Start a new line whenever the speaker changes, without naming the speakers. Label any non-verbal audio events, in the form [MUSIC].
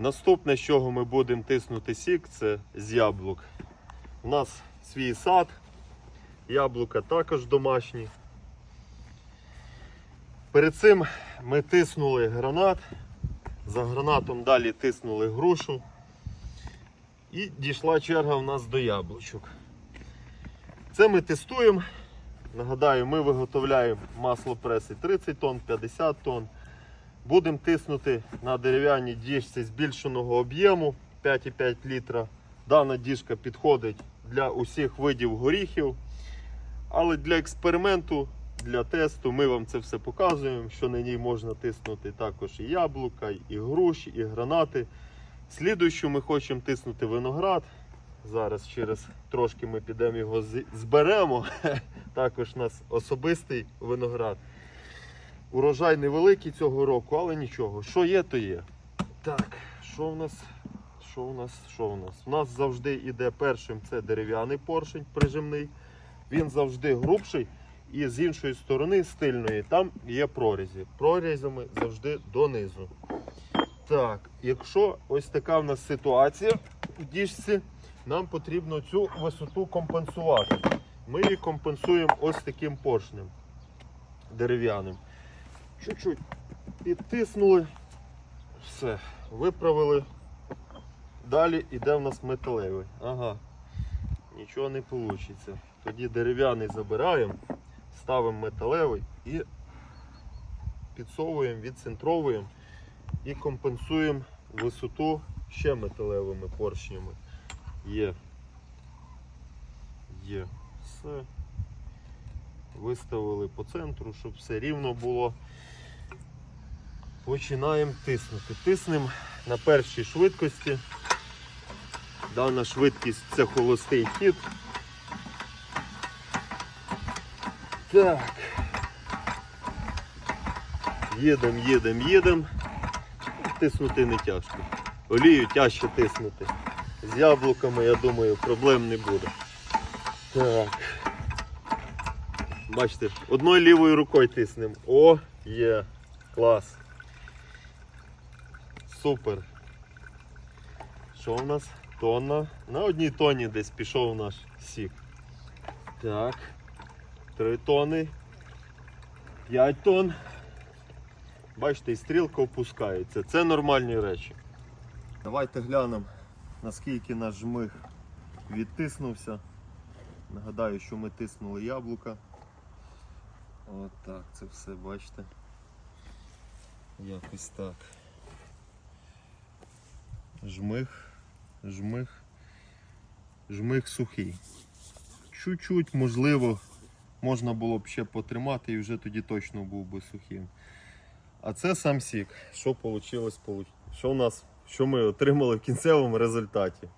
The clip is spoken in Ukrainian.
Наступне, з чого ми будемо тиснути сік, це з яблук. У нас свій сад, яблука також домашні. Перед цим ми тиснули гранат, за гранатом далі тиснули грушу. І дійшла черга в нас до яблучок. Це ми тестуємо. Нагадаю, ми виготовляємо масло преси 30 тонн, 50 тонн. Будемо тиснути на дерев'яній діжці збільшеного об'єму 5,5 літра. Дана діжка підходить для усіх видів горіхів. Але для експерименту, для тесту ми вам це все показуємо, що на ній можна тиснути також і яблука, і груші, і гранати. Слідуючу ми хочемо тиснути виноград. Зараз через трошки ми підемо його зберемо. [LAUGHS] Також у нас особистий виноград. Урожай невеликий цього року, але нічого. Що є, то є. Так, що в нас? Що в нас? Що в нас? У нас завжди йде першим це дерев'яний поршень прижимний. Він завжди грубший. І з іншої сторони, з тильної, там є прорізі. Прорізями завжди донизу. Так, якщо ось така в нас ситуація в діжці, нам потрібно цю висоту компенсувати. Ми її компенсуємо ось таким поршнем дерев'яним. Чуть-чуть підтиснули, все, виправили. Далі йде в нас металевий. Ага, нічого не вийде. Тоді дерев'яний забираємо, ставимо металевий і підсовуємо, відцентровуємо і компенсуємо висоту ще металевими поршнями. Є. Є. Все. Виставили по центру, щоб все рівно було. Починаємо тиснути. Тиснемо на першій швидкості. Дана швидкість це холостий хід. Так. Їдемо, їдемо, їдемо. Тиснути не тяжко. Олію тяжче тиснути. З яблуками, я думаю, проблем не буде. Так. Бачите, одною лівою рукою тиснемо. О, є. Клас. Супер. Що в нас? Тонна. На одній тонні десь пішов наш сік. Так. Три тони. П'ять тонн. Бачите, і стрілка опускається. Це нормальні речі. Давайте глянемо, наскільки наш жмих відтиснувся. Нагадаю, що ми тиснули яблука. От так, це все, бачите. Якось так. Жмих, жмих, жмих сухий. Чуть-чуть, можливо, можна було б ще потримати і вже тоді точно був би сухим. А це сам сік. Що вийшло? Що у нас, що ми отримали в кінцевому результаті?